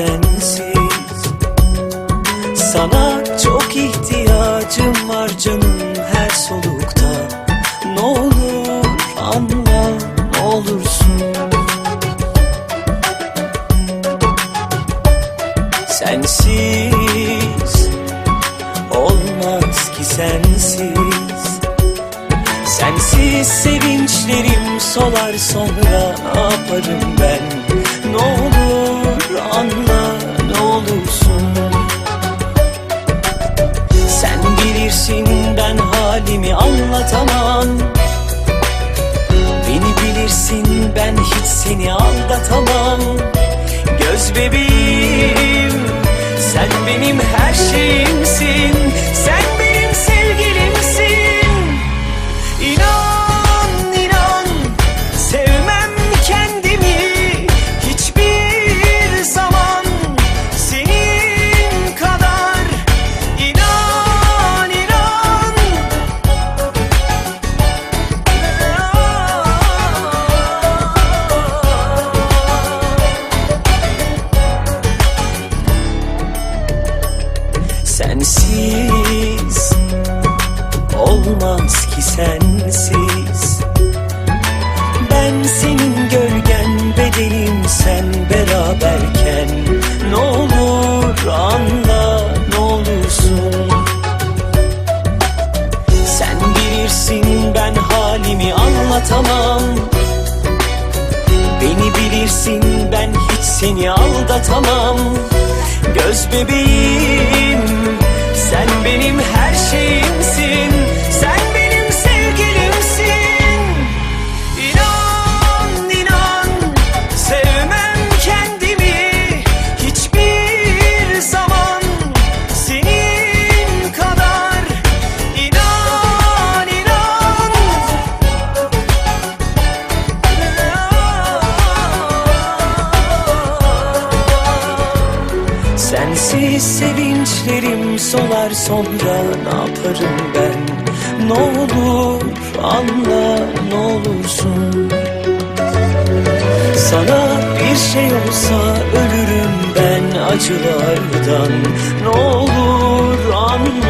sensiz. Sana çok ihtiyacım var canım her solukta. Ne olur anla ne olursun. Sensiz olmaz ki sensiz. Sensiz sevinçlerim solar sonra ne yaparım ben? Ne olur halimi anlatamam. Beni bilirsin ben hiç seni aldatamam. Göz bebeğim sen benim her şeyimsin Sensiz. Olmaz ki sensiz. Ben senin gölgen bedenim sen beraberken. Ne olur anla ne olursun. Sen bilirsin ben halimi anlatamam. Beni bilirsin ben hiç seni aldatamam Göz bebeğim Sensiz sevinçlerim solar sonra ne yaparım ben? Ne olur anla ne olursun. Sana bir şey olsa ölürüm ben acılardan. Ne olur anla